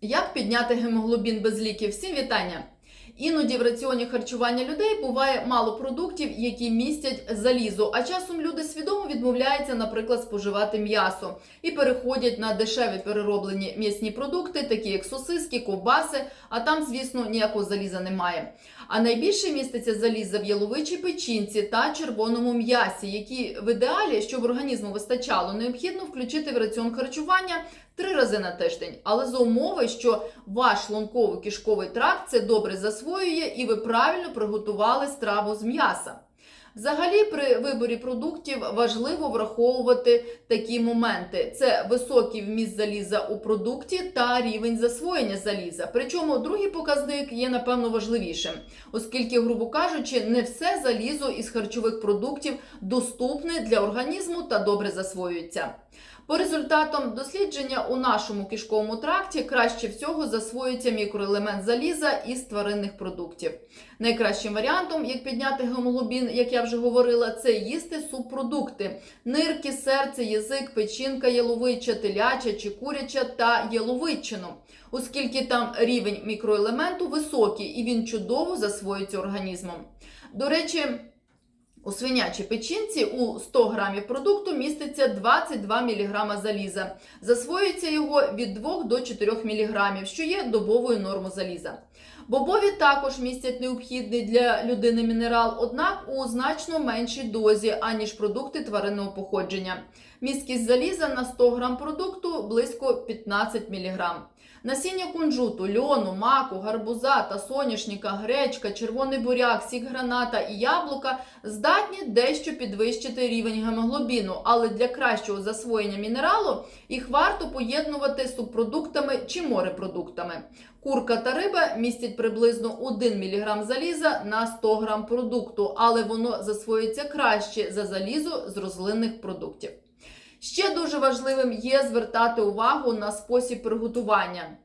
Як підняти гемоглобін без ліків? Всім вітання! Іноді в раціоні харчування людей буває мало продуктів, які містять залізо. А часом люди свідомо відмовляються, наприклад, споживати м'ясо і переходять на дешеві перероблені м'ясні продукти, такі як сосиски, ковбаси. А там, звісно, ніякого заліза немає. А найбільше міститься заліза в яловичій печінці та червоному м'ясі, які в ідеалі, щоб організму вистачало, необхідно включити в раціон харчування три рази на тиждень, але за умови, що ваш лонково кишковий тракт це добре засвоює і ви правильно приготували страву з м'яса. Взагалі, при виборі продуктів важливо враховувати такі моменти: це високий вміст заліза у продукті та рівень засвоєння заліза. Причому другий показник є напевно важливішим, оскільки, грубо кажучи, не все залізо із харчових продуктів доступне для організму та добре засвоюється. По результатам дослідження у нашому кишковому тракті краще всього засвоюється мікроелемент заліза із тваринних продуктів. Найкращим варіантом, як підняти гемоглобін, як я вже говорила, це їсти субпродукти: нирки, серце, язик, печінка, яловича, теляча чи куряча та яловичину, оскільки там рівень мікроелементу високий і він чудово засвоюється організмом. До речі, у свинячій печінці у 100 грамів продукту міститься 22 мг заліза. Засвоюється його від 2 до 4 мг, що є добовою нормою заліза. Бобові також містять необхідний для людини мінерал, однак у значно меншій дозі, аніж продукти тваринного походження. Місткість заліза на 100 грам продукту близько 15 мг. Насіння кунжуту, льону, маку, гарбуза та соняшника, гречка, червоний буряк, сік граната і яблука здатні дещо підвищити рівень гемоглобіну, але для кращого засвоєння мінералу їх варто поєднувати з субпродуктами чи морепродуктами. Курка та риба містять приблизно 1 мг заліза на 100 г продукту, але воно засвоюється краще за залізо з рослинних продуктів. Ще дуже важливим є звертати увагу на спосіб приготування.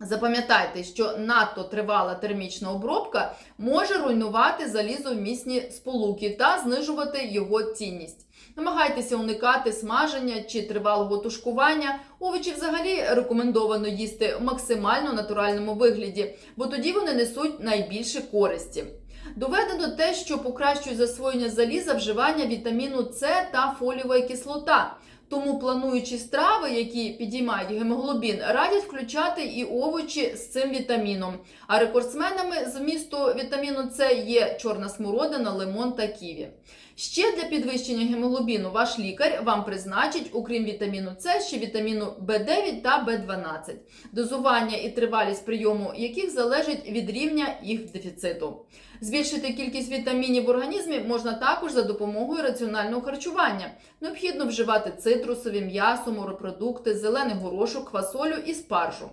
Запам'ятайте, що надто тривала термічна обробка може руйнувати залізовмісні сполуки та знижувати його цінність. Намагайтеся уникати смаження чи тривалого тушкування. Овочі взагалі рекомендовано їсти в максимально натуральному вигляді, бо тоді вони несуть найбільше користі. Доведено те, що покращує засвоєння заліза вживання вітаміну С та фолієва кислота. Тому плануючи страви, які підіймають гемоглобін, радять включати і овочі з цим вітаміном. А рекордсменами змісту вітаміну С є чорна смородина, лимон та ківі. Ще для підвищення гемоглобіну ваш лікар вам призначить, окрім вітаміну С, ще вітаміну В9 та В12, дозування і тривалість прийому яких залежить від рівня їх дефіциту. Збільшити кількість вітамінів в організмі можна також за допомогою раціонального харчування. Необхідно вживати цитрусові, м'ясо, морепродукти, зелений горошок, квасолю і спаржу.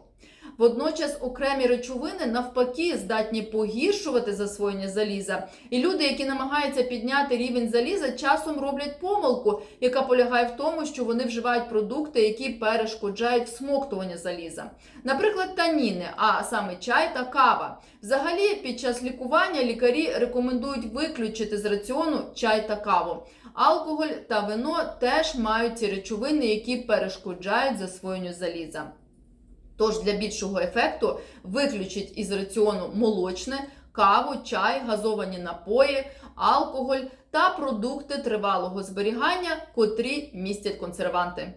Водночас окремі речовини навпаки здатні погіршувати засвоєння заліза. І люди, які намагаються підняти рівень заліза, часом роблять помилку, яка полягає в тому, що вони вживають продукти, які перешкоджають всмоктування заліза. Наприклад, таніни, а саме чай та кава. Взагалі, під час лікування лікарі рекомендують виключити з раціону чай та каву. Алкоголь та вино теж мають ці речовини, які перешкоджають засвоєнню заліза. Тож для більшого ефекту виключіть із раціону молочне, каву, чай, газовані напої, алкоголь та продукти тривалого зберігання, котрі містять консерванти.